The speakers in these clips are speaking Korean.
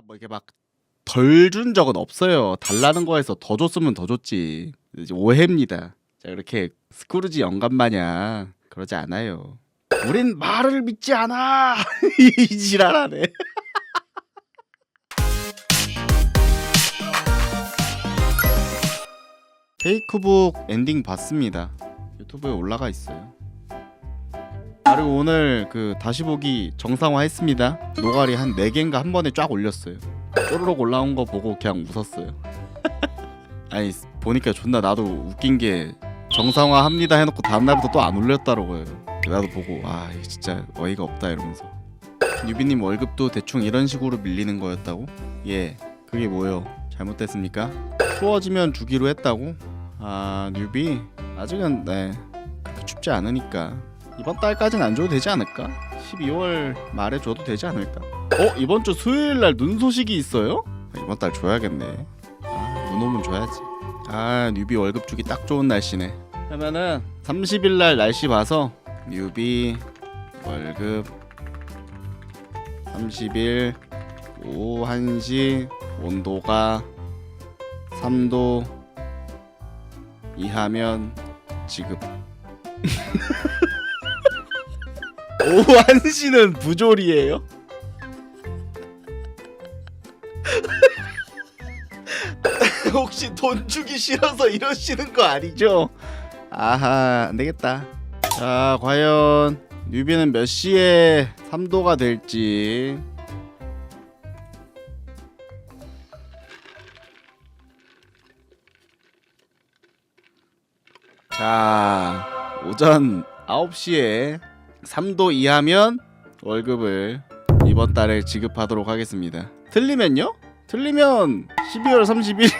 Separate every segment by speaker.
Speaker 1: 내가 뭐 이게 막 덜 준 적은 없어요. 달라는 거에서 더 줬으면 더 줬지. 오해입니다. 자 이렇게 스크루지 영감 마냥 그러지 않아요. 우린 말을 믿지 않아. 이 지랄하네. 페이크북 엔딩 봤습니다. 유튜브에 올라가 있어요. 그리고 오늘 그 다시 보기 정상화 했습니다. 노가리 한 4개인가 한 번에 쫙 올렸어요. 쪼르륵 올라온 거 보고 그냥 웃었어요. 아니 보니까 존나 나도 웃긴 게 정상화 합니다 해놓고 다음날부터 또 안 올렸다고요. 나도 보고 아 진짜 어이가 없다 이러면서 유비님 월급도 대충 이런 식으로 밀리는 거였다고? 예 그게 뭐요? 잘못됐습니까? 추워지면 주기로 했다고? 아 뉴비 아직은 네 그렇게 춥지 않으니까 이번 달까지는 안 줘도 되지 않을까? 12월 말에 줘도 되지 않을까? 어 이번 주 수요일 날 눈 소식이 있어요? 아, 이번 달 줘야겠네. 아, 눈 오면 줘야지. 아 뉴비 월급 주기 딱 좋은 날씨네. 그러면은 30일 날 날씨 봐서 뉴비 월급 30일 오후 1시 온도가 3도 이하면 지급. 오후 1시는 부조리예요? 혹시 돈 주기 싫어서 이러시는 거 아니죠? 아하 안 되겠다. 자 과연 뉴비는 몇 시에 3도가 될지 자 오전 9시에 3도 이하면 월급을 이번 달에 지급하도록 하겠습니다. 틀리면요? 틀리면 12월 30일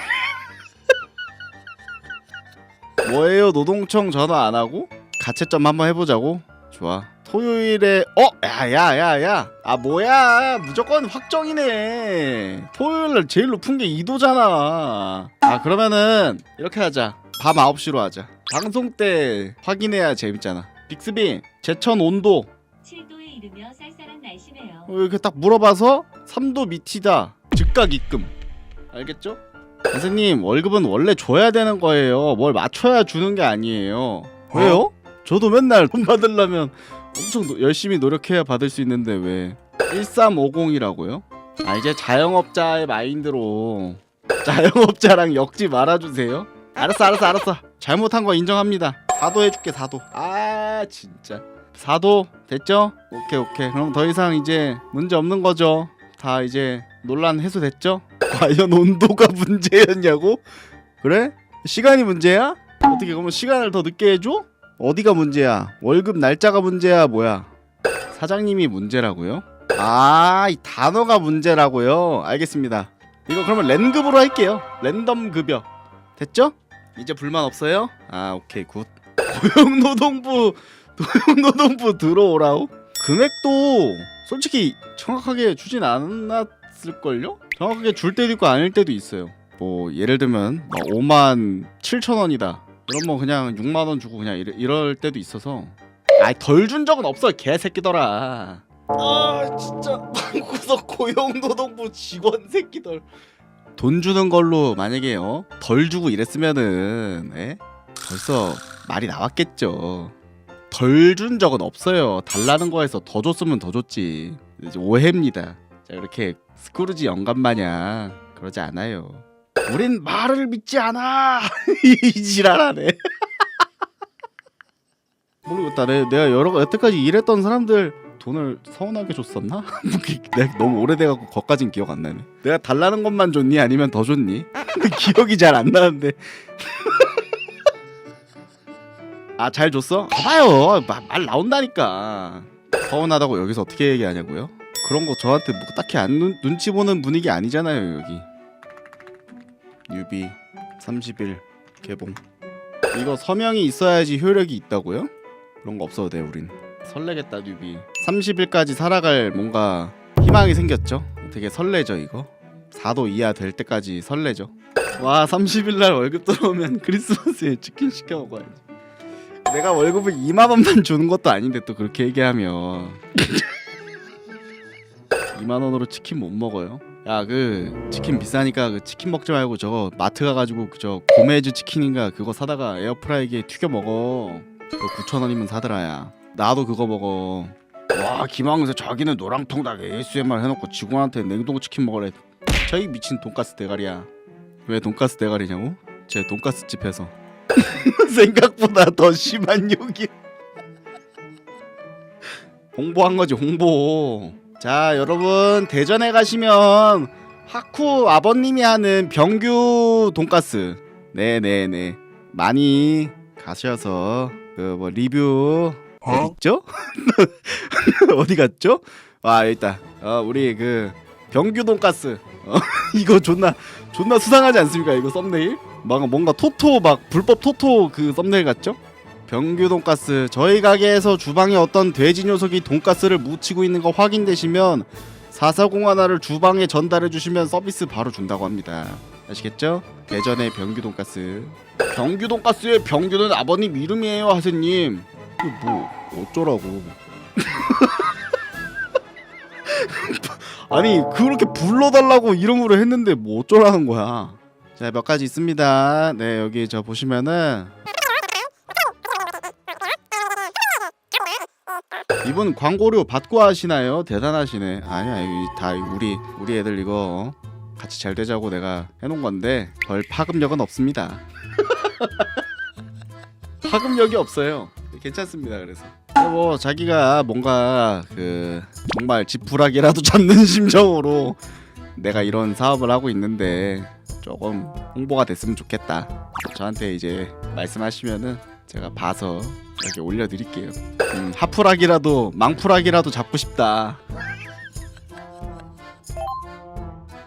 Speaker 1: 뭐예요? 노동청 전화 안 하고 가채점 한번 해보자고. 좋아. 토요일에 어? 야야야야. 아 뭐야? 무조건 확정이네. 토요일날 제일 높은 게 2도잖아. 아 그러면은 이렇게 하자. 밤 9시로 하자. 방송 때 확인해야 재밌잖아. 빅스비 제천 온도
Speaker 2: 7도에 이르며 쌀쌀한 날씨네요.
Speaker 1: 어, 이렇게 딱 물어봐서 3도 밑이다. 즉각 입금. 알겠죠? 선생님 월급은 원래 줘야 되는 거예요. 뭘 맞춰야 주는 게 아니에요. 왜요? 저도 맨날 돈 받으려면 엄청 노- 열심히 노력해야 받을 수 있는데 왜 1350이라고요? 아 이제 자영업자의 마인드로 자영업자랑 엮지 말아주세요. 알았어 알았어 알았어. 잘못한 거 인정합니다. 사도 해줄게 사도. 아 진짜. 사도 됐죠? 오케이 오케이. 그럼 더 이상 이제 문제 없는 거죠. 다 이제 논란 해소됐죠? 과연 온도가 문제였냐고? 그래? 시간이 문제야? 어떻게 그러면 시간을 더 늦게 해줘? 어디가 문제야? 월급 날짜가 문제야 뭐야? 사장님이 문제라고요? 아, 이 단어가 문제라고요? 알겠습니다. 이거 그러면 랜급으로 할게요. 랜덤 급여. 됐죠? 이제 불만 없어요? 아, 오케이 굿. 고용노동부 고용노동부 들어오라고? 금액도 솔직히 정확하게 주진 않았을걸요? 정확하게 줄 때도 있고 아닐 때도 있어요. 뭐 예를 들면 막 5만 7천 원이다. 그럼 뭐 그냥 6만 원 주고 그냥 이럴, 이럴 때도 있어서 아이 덜 준 적은 없어 개새끼더라. 아 진짜 방구석 고용노동부 직원 새끼들. 돈 주는 걸로 만약에 어? 덜 주고 이랬으면은 에? 벌써 말이 나왔겠죠. 덜 준 적은 없어요. 달라는 거에서 더 줬으면 더 줬지. 이제 오해입니다. 자 이렇게 스크루지 영감 마냥 그러지 않아요. 우린 말을 믿지 않아. 이 지랄하네. 모르겠다. 내, 내가 여러 여태까지 일했던 사람들 돈을 서운하게 줬었나? 내가 너무 오래돼갖고 거까진 기억 안 나네. 내가 달라는 것만 줬니 아니면 더 줬니? 기억이 잘 안 나는데. 아 잘 줬어? 봐봐요. 마- 말 나온다니까. 서운하다고 여기서 어떻게 얘기하냐고요? 그런 거 저한테 뭐 딱히 안 눈, 눈치 보는 분위기 아니잖아요 여기. 뉴비 30일 개봉. 이거 서명이 있어야지 효력이 있다고요? 그런 거 없어도 돼 우린. 설레겠다 뉴비. 30일까지 살아갈 뭔가 희망이 생겼죠? 되게 설레죠 이거? 4도 이하 될 때까지 설레죠? 와 30일 날 월급 들어오면 크리스마스에 치킨 시켜 먹어야지 내가 월급을 2만 원만 주는 것도 아닌데 또 그렇게 얘기하면 2만 원으로 치킨 못 먹어요. 야 그 치킨 비싸니까 그 치킨 먹지 말고 저거 마트 가가지고 그저 고메즈 치킨인가 그거 사다가 에어프라이기에 튀겨 먹어. 그거 9천 원이면 사더라야. 나도 그거 먹어. 와 김항세 자기는 노랑통닭 ASMR 해놓고 직원한테 냉동 치킨 먹으래. 저이 미친 돈가스 대가리야. 왜 돈가스 대가리냐고? 제 돈가스 집에서. 생각보다 더 심한 욕이. 홍보한 거지 홍보. 자 여러분 대전에 가시면 하쿠 아버님이 하는 병규 돈가스 네네네 많이 가셔서 그 뭐 리뷰 어디 있죠? 어디 갔죠? 아 여기 있다. 어, 우리 그 병규 돈가스 어, 이거 존나 존나 수상하지 않습니까? 이거 썸네일 막 뭔가 토토 막 불법 토토 그 썸네일 같죠? 병규 돈가스 저희 가게에서 주방에 어떤 돼지 녀석이 돈가스를 묻히고 있는 거 확인되시면 440 하나를 주방에 전달해 주시면 서비스 바로 준다고 합니다. 아시겠죠? 대전의 병규 돈가스. 병규 돈가스의 병규는 아버님 이름이에요, 하세님. 이거 뭐 어쩌라고? 아니 그렇게 불러달라고 이름으로 했는데 뭐 어쩌라는 거야? 자 몇 가지 있습니다. 네 여기 저 보시면은 이분 광고료 받고 하시나요? 대단하시네. 아니야, 이- 다 우리 우리 애들 이거 같이 잘 되자고 내가 해놓은 건데 별 파급력은 없습니다. 파급력이 없어요. 괜찮습니다. 그래서 뭐 자기가 뭔가 그 정말 지푸라기라도 잡는 심정으로 내가 이런 사업을 하고 있는데 조금 홍보가 됐으면 좋겠다. 저한테 이제 말씀하시면은 제가 봐서 이렇게 올려드릴게요. 음, 하프락이라도 망프락이라도 잡고 싶다.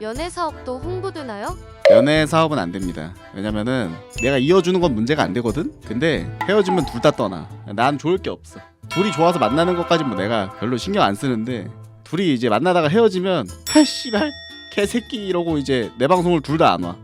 Speaker 3: 연애 사업도 홍보되나요?
Speaker 1: 연애 사업은 안 됩니다. 왜냐면은 내가 이어주는 건 문제가 안 되거든. 근데 헤어지면 둘 다 떠나. 난 좋을 게 없어. 둘이 좋아서 만나는 것까지 뭐 내가 별로 신경 안 쓰는데 둘이 이제 만나다가 헤어지면 하 씨발 개새끼 이러고 이제 내 방송을 둘 다 안 와.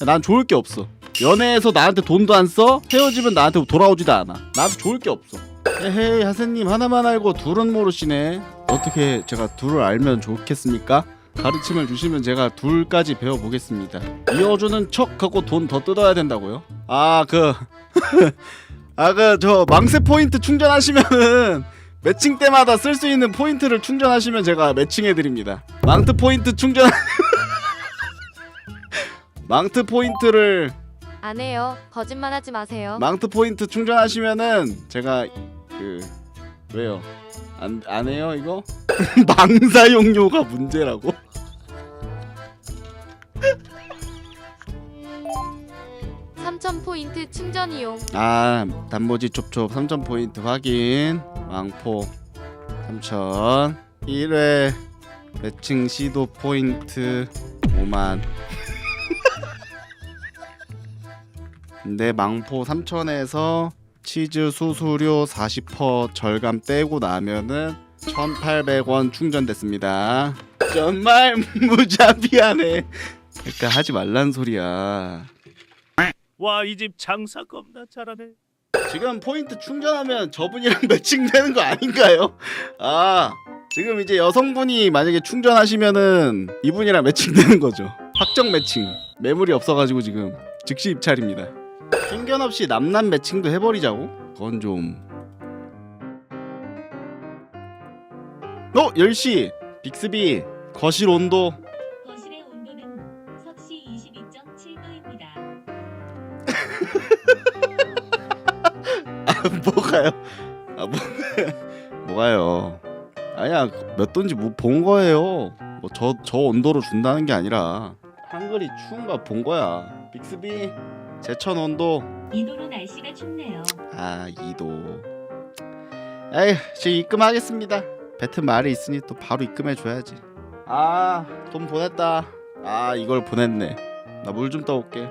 Speaker 1: 난 좋을 게 없어. 연애에서 나한테 돈도 안 써. 헤어지면 나한테 돌아오지도 않아. 나한테 좋을 게 없어. 에헤이 하세님 하나만 알고 둘은 모르시네. 어떻게 제가 둘을 알면 좋겠습니까? 가르침을 주시면 제가 둘까지 배워보겠습니다. 이어주는 척 하고 돈 더 뜯어야 된다고요? 아 그... 아 그 저 망세 포인트 충전하시면은 매칭 때마다 쓸 수 있는 포인트를 충전하시면 제가 매칭해 드립니다. 망트 포인트 충전 망트 포인트를
Speaker 3: 안 해요. 거짓말하지 마세요.
Speaker 1: 망트 포인트 충전하시면은 제가 그 왜요? 안 안 해요 이거? 망사 용료가 문제라고?
Speaker 3: 삼 3천 포인트 충전 이용.
Speaker 1: 아 단무지 촉촉 3천 포인트 확인 왕포 3천 1회 매칭 시도 포인트 5만 근데 망포 3천에서 치즈 수수료 40% 절감 떼고 나면은 1,800원 충전됐습니다. 정말 무자비하네. 그러니까 하지 말란 소리야.
Speaker 4: 와 이 집 장사 겁나 잘하네.
Speaker 1: 지금 포인트 충전하면 저분이랑 매칭되는 거 아닌가요? 아 지금 이제 여성분이 만약에 충전하시면은 이분이랑 매칭되는 거죠 확정 매칭 매물이 없어가지고 지금 즉시 입찰입니다 편견 없이 남남 매칭도 해버리자고? 그건 좀 어? 10시 빅스비 거실 온도 뭐가요? 아 뭐, 뭐가요? 아니야 몇 도인지 뭐본 거예요. 뭐 저 저 온도로 준다는 게 아니라 한글이 추운 거본 거야. 빅스비 제천 온도
Speaker 2: 2도로 날씨가 춥네요.
Speaker 1: 아 2도. 에휴 지금 입금하겠습니다. 배트 말이 있으니 또 바로 입금해 줘야지. 아 돈 보냈다. 아 이걸 보냈네. 나 물 좀 떠올게.